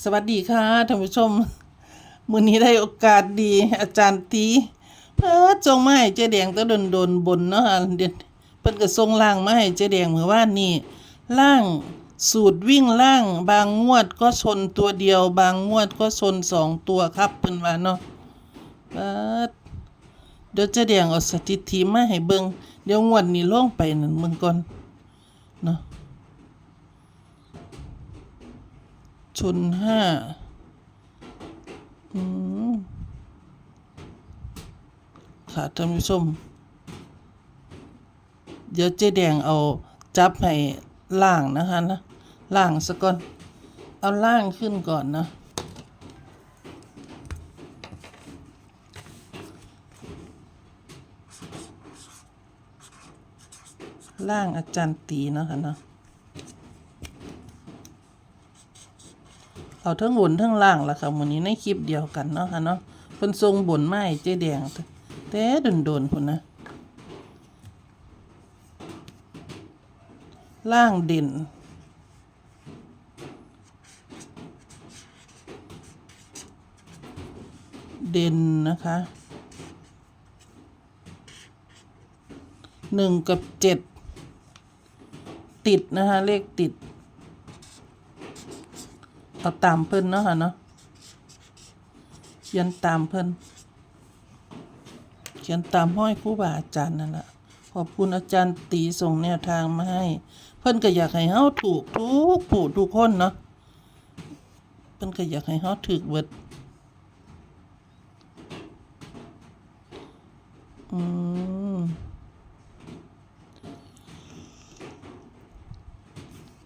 สวัสดีค่ะท่านผู้ชม มื้อนี้ได้โอกาสดี อาจารย์ตีเพิ่นส่งมาให้เจ๊แดงตะโดนบนเนาะเดี๋ยวเพิ่นก็ส่งล่างมาให้เจ๊แดงเมื่อวานนี้ล่างสูตรวิ่งล่าง บางงวดก็ชนตัวเดียว บางงวดก็ชนสองตัวครับเพิ่นว่าเนาะเปิดเดี๋ยวเจ๊แดงเอาสถิติมาให้เบิ่งเดี๋ยวงวดนี้ลงไปนั่นเบิ่งก่อนเนาะ ชนห้าอืมค่ะท่านผู้ชม เดี๋ยวเจ๊แดงเอาจับให้ล่างนะคะนะล่างซะก่อน เอาล่างขึ้นก่อนนะล่างอาจารย์ตีนะคะนะ เอาทั้งบนทั้งล่างล่ะค่ะมื้อนี้ในคลิปเดียวกันเนาะค่ะเนาะเพิ่นทรงบนไม้เจ๊แดงแต่โดนๆพุ่นนะล่างเด่น เด่นนะคะหนึ่งกับเจ็ดติดนะคะเลขติด เอาตามเพิ่นเนาะค่ะเนาะเขียนตามเพิ่นเขียนตามห้อยครูบาอาจารย์นั่นแหละขอบคุณอาจารย์ตีส่งแนวทางมาให้ เพิ่นก็อยากให้เฮาถูกทุกผู้ทุกคนเนาะเพิ่นก็อยากให้เฮาถูกเบิดอืม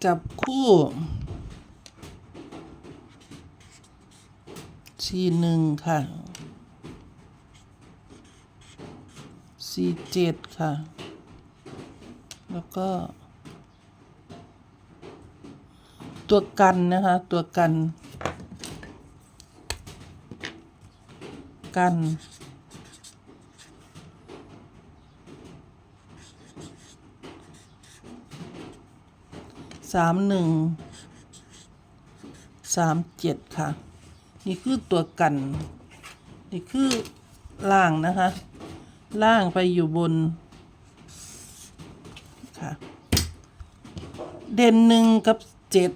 จับคู่ สี่หนึ่งค่ะสี่เจ็ดค่ะ แล้วก็ ตัวกันนะคะ ตัวกัน กันสามหนึ่งสามเจ็ดค่ะ นี่คือตัวกัน นี่คือล่างนะคะ ล่างไปอยู่บน ค่ะ เด่นหนึ่งกับเจ็ด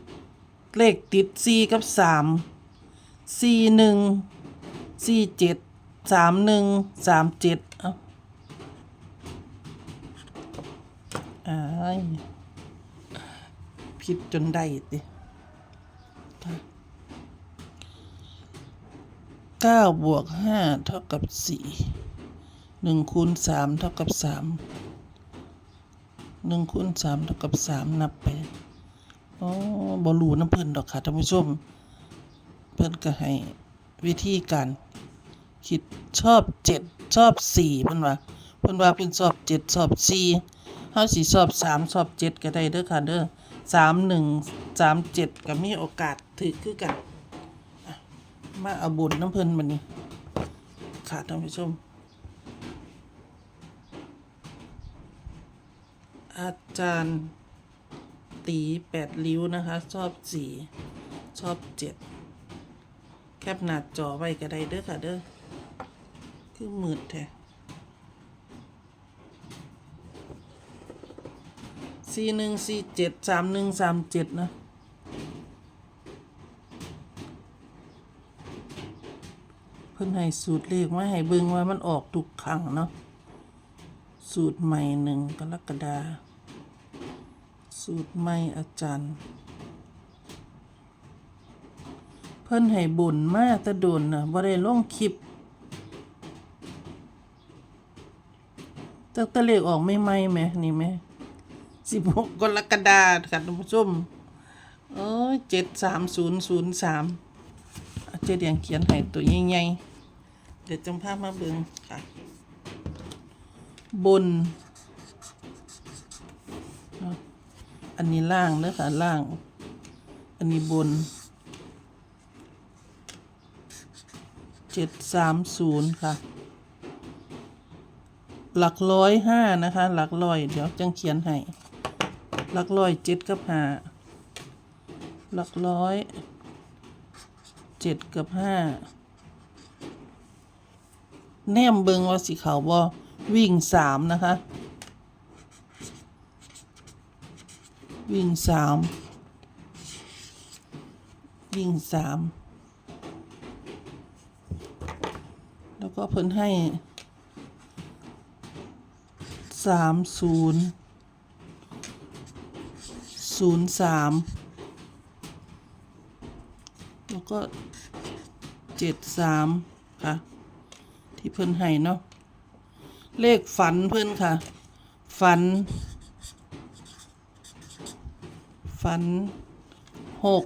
เลขติดสี่กับสามสี่หนึ่งสี่เจ็ดสามหนึ่งสามเจ็ดเอ้าอ้ายผิดจนได้ติ เก้าบวกห้าเท่ากับสี่หนึ่งคูณสามเท่ากับสามหนึ่งคูณสามเท่ากับสามนับไปอ๋อบอลูน้ำเพิ่นดอกค่ะท่านผู้ชม เพิ่นก็ให้วิธีการคิดชอบเจ็ดชอบสี่เพิ่นว่าเพิ่นว่าเพิ่นชอบเจ็ดชอบสี่เฮาสิชอบสามชอบเจ็ดก็ได้เด้อค่ะเด้อสามหนึ่งสามเจ็ดก็มีโอกาสถือคือกัน มาเอาบุญน้ำเพลินมันนี่ค่ะท่านผู้ชม อาจารย์ตีแปดริ้วนะคะ ชอบสี่ชอบเจ็ดแคปหนาจอไว้ก็ได้เด้อค่ะเด้อคือมืดแท้สี่หนึ่งสี่เจ็ดสามหนึ่งสามเจ็ดนะ พิ่นให้สูตรเลขมาให้เบิ่งว่ามันออกทุกครั้งเนาะสูตรใหม่หนึ่งกรกฎาสูตรใหม่อาจารย์ เพิ่นให้บุญมาตะโดนน่ะบ่ได้ลงคลิปตั้งแต่เลขออกไม่ไม่ๆแหมนี่แหม16กกรกฎาค่ะท่านผู้ชมเอ้ย73003เจ๊แดงเขียนให้ตัวใหญ่ๆ ดี๋ยวจงภาพมาเบิ่งค่ะ บนเนาะอันนี้ล่างเด้อค่ะล่าง อันนี้บนเจ็ดสามศูนย์ค่ะ หลักร้อยห้านะคะ หลักร้อย เดี๋ยวจังเขียนให้ หลักร้อยเจ็ดกับห้าหลักร้อยเจ็ดกับห้า แนมเบิงว่าสิเขาบ่วิ่งสามนะคะ วิ่งสามวิ่งสามแล้วก็เพิ่นให้สามศูนย์ศูนย์สามแล้วก็เจ็ดสามค่ะ ที่เพิ่นให้เนาะเลขฝันเพิ่อนค่ะ ฝัน ฝันหก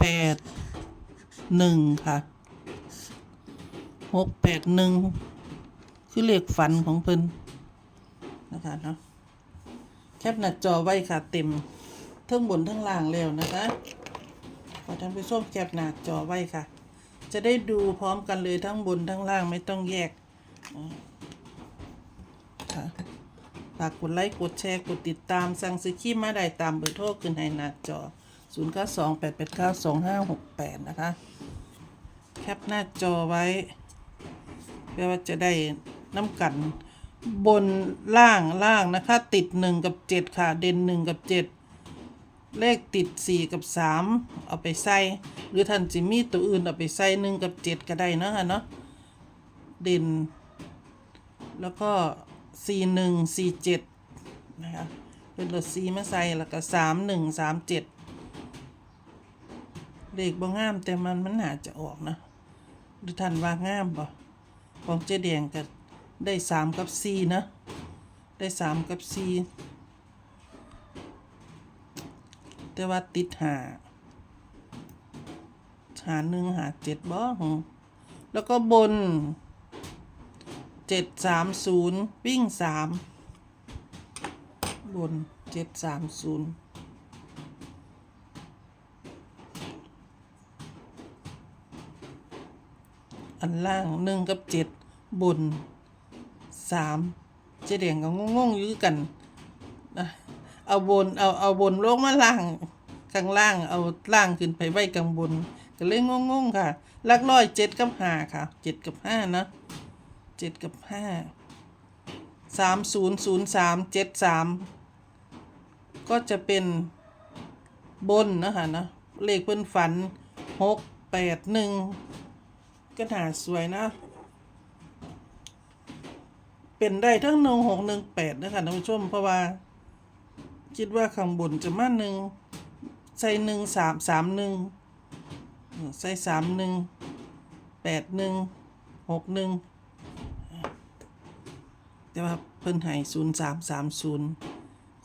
แปดหนึ่งค่ะหกแปดหนึ่งคือเลขฝันของเพิ่นนะคะเนาะแคปหน้าจอไว้ค่ะเต็มทั้งบนทั้งล่างแล้วนะคะขอท่านผู้ชมแคปหน้าจอไว้ค่ะ จะได้ดูพร้อมกันเลยทั้งบนทั้งล่างไม่ต้องแยกค่ะฝากกดไลค์กดแชร์กดติดตามสั่งซื้อครีมมาได้ตามเบอร์โทรขึ้นให้หน้าจอ 0 9 2 8 8 9 2 5 6 8 นะคะ แคปหน้าจอไว้ เพื่อว่าจะได้น้ำกันบนล่างล่างนะคะ ติด 1 กับ 7 ค่ะ เด่น 1 กับ 7 เลขติด 4 กับ 3 เอาไปใส่ หรือท่านจิมีตัวอื่นเอาไปใส่1กับ 7 ก็ได้นะคะเนาะเด่น แล้วก็สี่หนึ่งสี่เจ็ดนะคะเป็นรถซีมาใส่แล้วก็สามหนึ่งสามเจ็ดเลขบ่งาม แต่มันมันน่าจะออกนะดูท่านว่างามบ่ของเจ๊แดงก็ได้สามกับสี่นะ ได้สามกับสี่ แต่ว่าติดหาหาหนึ่งหาเจ็ดบ่แล้วก็บนเจ็ดสามศูนย์วิ่งสามบนเจ็ดสามศูนย์อันล่างหนึ่งกับเจ็ดบนสามเจ๊แดงก็งงๆอยู่คือกันนะเอาบนเอาเอาบนลงมาล่าง ข้างล่างเอาล่างขึ้นไปไว้กลางบนก็เลยงงๆค่ะลักร้อยเจ็ดกับห้าค่ะเจ็ดกับห้านะเจ็ดกับห้าสามศูนย์ศูนย์สามเจ็ดสามก็จะเป็นบนนะคะนะเลขเพิ่นฝันหกแปดหนึ่งก็หาสวยนะ เป็นได้ทั้งหนึ่งหกหนึ่งแปดนะคะท่านผู้ชมเพราะว่า คิดว่าข้างบนจะมาหนึ่ง ใส่หนึ่งสามสามหนึ่งใส่สามหนึ่งแปดหนึ่งหกหนึ่งแต่ว่าเพิ่นให้ศูนย์สามสามศูนย์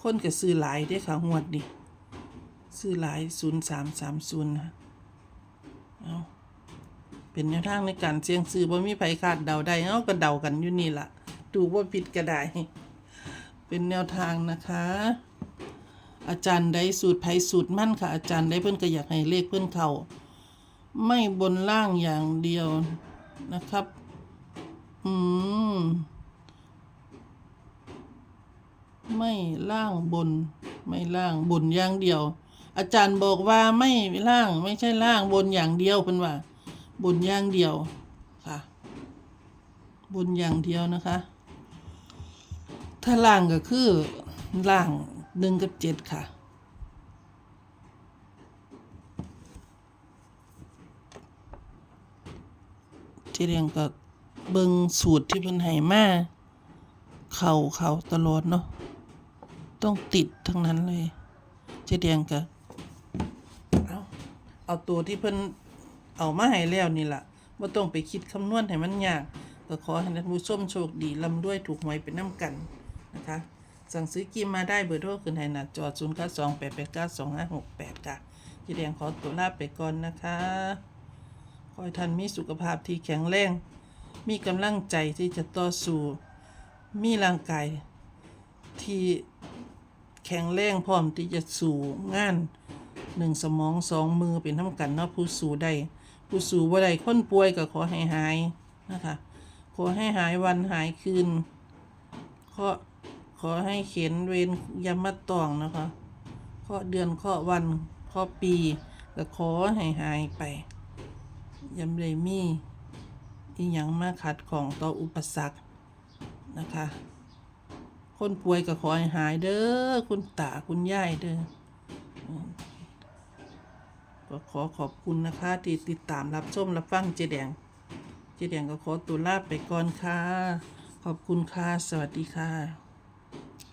คนก็ซื้อหลายได้ค่ะงวดนี้ซื้อหลายศูนย์สามสามศูนย์นะเอาเป็นแนวทางในการเสี่ยงซื้อบ่มีไผคาดเดาได้เอาก็เดากันอยู่นี่ล่ะดูว่าผิดก็ได้เป็นแนวทางนะคะ อาจารย์ได้สูตรไผสูตรมั่นค่ะ อาจารย์ได้เพิ่อนก็อยากให้เลขเพิ่อนเขาไม่บนล่างอย่างเดียวนะครับ อืม ไม่ล่างบน ไม่ล่างบนอย่างเดียว อาจารย์บอกว่าไม่ล่างไม่ใช่ล่างบนอย่างเดียวเป็นว่า บนอย่างเดียวค่ะ บนอย่างเดียวนะคะ ถ้าล่างก็คือล่าง หนึ่งกับเจ็ดค่ะ เจเรียงก็เบิงสูตรที่เพิ่นให้มาเข่าเข่าตลอดเนาะต้องติดทั้งนั้นเลย เจเดียงก็เอาเอาตัวที่เพิ่นเอามาให้แล้วนี่ละ่ะบ่ต้องไปคิดคำนวณให้มันยาก ก็ขอให้ท่านผู้ชมโชคดีลำด้วยถูกหวยเป็นน้ำกันนะคะ สั่งซื้อกิมมาได้เบอร์โทรขึ้นให้หน้าจอ0 9 2 8 8 9 2 5 6 8ค่ะเจเดียงขอตัวลาไปก่อนนะคะขอให้ท่านมีสุขภาพที่แข็งแรงมีกำลังใจที่จะต่อสู้มีร่างกายที่แข็งแรงพร้อมที่จะสู่งานหนึ่งสมองสองมือเป็นทำกันเนาะผู้สู่ได้ผู้สู่บ่ได้คนป่วยก็ขอให้หายนะคะขอให้หายวันหายคืนขอ ขอให้เขียนเวรยามาตองนะคะข้อเดือนข้อวันข้อปีก็ขอให้หายไปยำเลยมีอีหยังมาขัดของต่ออุปสรรคนะคะ คนป่วยก็ขอให้หายเด้อคุณตาคุณยายเด้อก็ขอขอบคุณนะคะที่ติดตามรับชมรับฟังเจแดงเจแดงก็ขอตัวลาไปก่อนค่ะ ขอบคุณค่ะ สวัสดีค่ะ